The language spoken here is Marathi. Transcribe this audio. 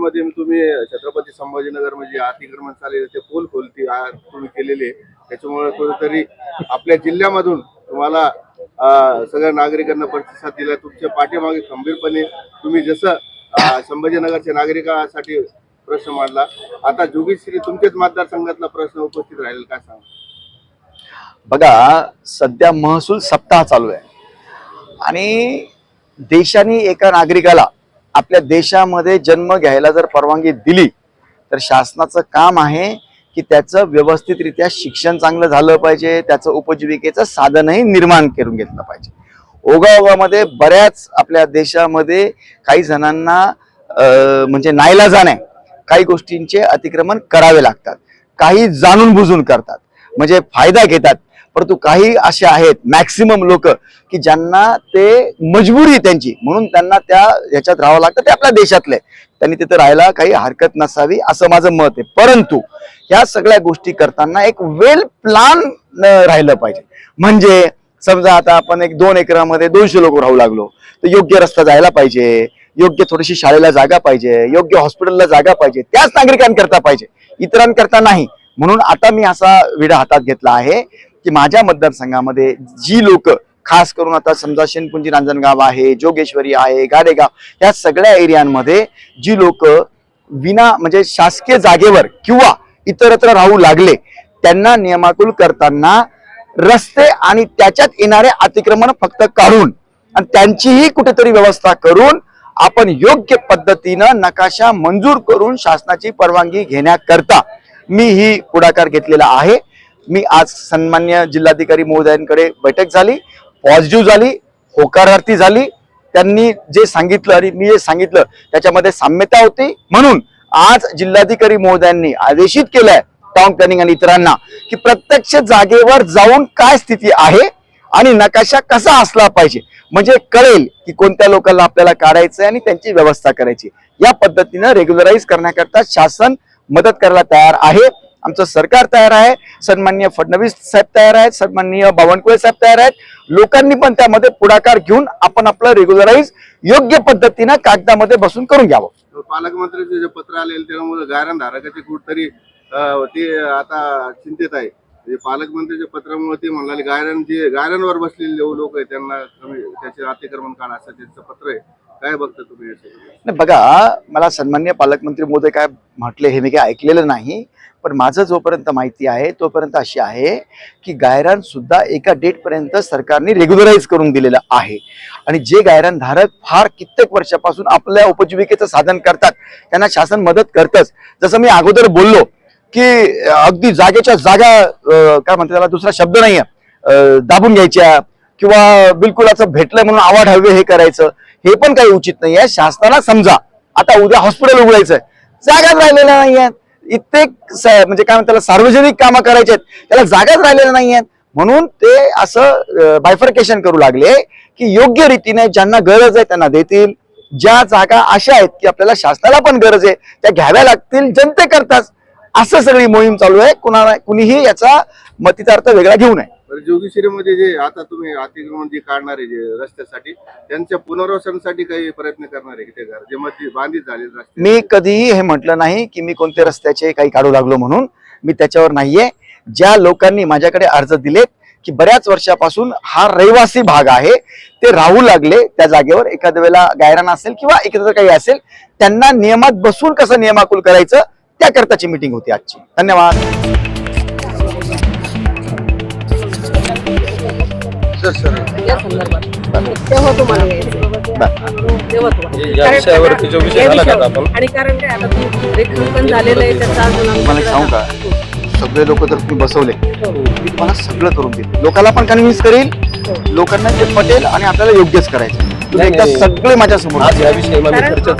मध्ये तुम्ही छत्रपती संभाजीनगर म्हणजे अतिक्रमण चालेल ते पोल खोलती तुम्ही केलेले. त्याच्यामुळे कुठेतरी आपल्या जिल्ह्यामधून तुम्हाला सगळ्या नागरिकांना प्रतिसाद दिला. तुमच्या पाठीमागे खंबीरपणे तुम्ही जसं संभाजीनगरच्या नागरिकांसाठी प्रश्न मांडला आता जोगीश्री तुमच्याच मतदारसंघातला प्रश्न उपस्थित राहील काय सांग? बघा सध्या महसूल सप्ताह चालू आहे. आणि देशाने एका नागरिकाला आपल्या देशामध्ये जन्म घ्यायला जर परवानगी दिली तर शासनाचं काम आहे की त्याचं व्यवस्थितरित्या शिक्षण चांगलं झालं पाहिजे त्याचं उपजीविकेचं साधनही निर्माण करून घेतलं पाहिजे. ओगाओगामध्ये बऱ्याच आपल्या देशामध्ये काही जणांना म्हणजे नाईलाजान आहे काही गोष्टींचे अतिक्रमण करावे लागतात. काही जाणून बुजून करतात. म्हणजे फायदा घेतात. परंतु काही असे आहेत मॅक्सिमम लोक की ज्यांना ते मजबुरी त्यांची. म्हणून त्यांना त्या ह्याच्यात राहावं लागतं ते आपल्या देशातले आहे. त्यांनी तिथे राहायला काही हरकत नसावी असं माझं मत आहे. परंतु ह्या सगळ्या गोष्टी करताना एक वेल प्लान राहिलं पाहिजे. म्हणजे समजा आता आपण एक दोन एकरामध्ये दोनशे लोक राहू लागलो तर योग्य रस्ता जायला पाहिजे योग्य थोडीशी शाळेला जागा पाहिजे योग्य हॉस्पिटलला जागा पाहिजे त्याच नागरिकांकरता पाहिजे. इतरांकरता नाही. म्हणून आता मी असा विडा हातात घेतला आहे की माझ्या मतदारसंघामध्ये जी लोक खास करून आता समजा शेनपुंजी रांजणगाव आहे जोगेश्वरी आहे गाडेगाव या सगळ्या एरियांमध्ये जी लोक विना म्हणजे शासकीय जागेवर किंवा इतरत्र राहू लागले त्यांना नियमाकुल करताना रस्ते आणि त्याच्यात येणारे अतिक्रमण फक्त काढून आणि त्यांचीही कुठेतरी व्यवस्था करून आपण योग्य पद्धतीनं नकाशा मंजूर करून शासनाची परवानगी घेण्याकरता मी ही पुढाकार घेतलेला आहे. मी आज सन्मान्य जिल्हाधिकारी महोदयांकडे बैठक झाली पॉझिटिव्ह झाली होकारार्थी झाली. त्यांनी जे सांगितलं आणि मी जे सांगितलं त्याच्यामध्ये साम्यता होती. म्हणून आज जिल्हाधिकारी महोदयांनी आदेशित केलंय टाउन प्लॅनिंग आणि इतरांना की प्रत्यक्ष जागेवर जाऊन काय स्थिती आहे आणि नकाशा कसा असला पाहिजे. म्हणजे कळेल की कोणत्या लोकांना आपल्याला काढायचं आणि त्यांची व्यवस्था करायची. या पद्धतीनं रेग्युलराईज करण्याकरता शासन मदत करायला तयार आहे. आमचं सरकार तयार आहे सन्माननीय फडणवीस साहेब तयार आहेत सन्माननीय बावनकुळे साहेब तयार आहेत. लोकांनी पण त्यामध्ये पुढाकार घेऊन आपण आपलं रेग्युलराईज योग्य पद्धतीनं कागदामध्ये बसून करून घ्यावं. पालकमंत्र्यांचे जे पत्र आलेले त्यामुळे गायरान धारकाचे कुठतरी ते आता चिंतेत आहे. म्हणजे पालकमंत्र्यांच्या पत्रामुळे ते म्हणाले गायरान जे गायरांवर बसलेले लोक आहेत त्यांना कमी त्याचे अतिक्रमण काढा असं त्यांचं पत्र आहे. काय बघता तुम्ही नाही बघा मला सन्मान्य पालकमंत्री मोदय काय म्हटले हे मी काही ऐकलेलं नाही पण माझं जोपर्यंत माहिती आहे तोपर्यंत अशी आहे की गायरान सुद्धा एका डेटपर्यंत सरकारने रेग्युलराईज करून दिलेलं आहे. आणि जे गायरान धारक फार कित्येक वर्षापासून आपल्या उपजीविकेचं साधन करतात त्यांना शासन मदत करतच. जसं मी अगोदर बोललो की अगदी जागेच्या जागा काय म्हणतात त्याला दुसरा शब्द नाहीये. दाबून घ्यायच्या किंवा बिलकुल असं भेटलं म्हणून आवाड हवे हे करायचं. हे पण काही उचित नाही आहे. शासनाला समजा. आता उद्या हॉस्पिटल उघडायचंय. जागाच राहिलेल्या नाही आहेत. इत्येक म्हणजे काय म्हणतात त्याला सार्वजनिक कामं करायचे आहेत. त्याला जागाच राहिलेल्या नाही आहेत. म्हणून ते असं बायफर्केशन करू लागले की योग्य रीतीने ज्यांना गरज आहे त्यांना देतील. ज्या जागा अशा आहेत की आपल्याला शासनाला पण गरज आहे त्या घ्याव्या लागतील. जनते करताच असं सगळी मोहीम चालू आहे. कुणाला कुणीही याचा मतितार्थ वेगळा घेऊ नये. जोगेश्वरीमध्ये जे आता तुम्ही अतिक्रमण जे काढणार आहे जे रस्त्यासाठी त्यांच्या पुनर्वसनासाठी काही प्रयत्न करणार आहे ते घर? जे मध्ये बांधित झाले रस्ते मी कधीही हे म्हटलं नाही की मी कोणत्या रस्त्याचे काही काढू लागलो म्हणून. मी त्याच्यावर नाहीये. ज्या लोकांनी माझ्याकडे अर्ज दिलेत की बऱ्याच वर्षापासून हा रहिवासी भाग आहे ते राहू लागले त्या जागेवर. एखाद्या वेळेला गायरान असेल किंवा एखादं काही असेल त्यांना नियमात बसून कसं नियमाकुल करायचं त्याकरताची मीटिंग होती आजची. धन्यवाद. या संदर्भात तेव्हा तुम्हाला यायचं. तेव्हा तुम्हाला. या कारण विषयावरती जो विषय या झाला का विषयावर. आपण? आणि कारण काय आता रेखांकन झालेलं आहे त्याचा अजून तुम्हाला एक सांगू का सगळे लोक जर तुम्ही बसवले मी तुम्हाला सगळं करून देईल लोकांना पण कन्व्हिन्स करेल लोकांना ते पटेल आणि आपल्याला योग्यच करायचं तुम्ही नाही, एकदा नाही. सगळे माझ्यासमोर आज या विषयी कारण- चर्चा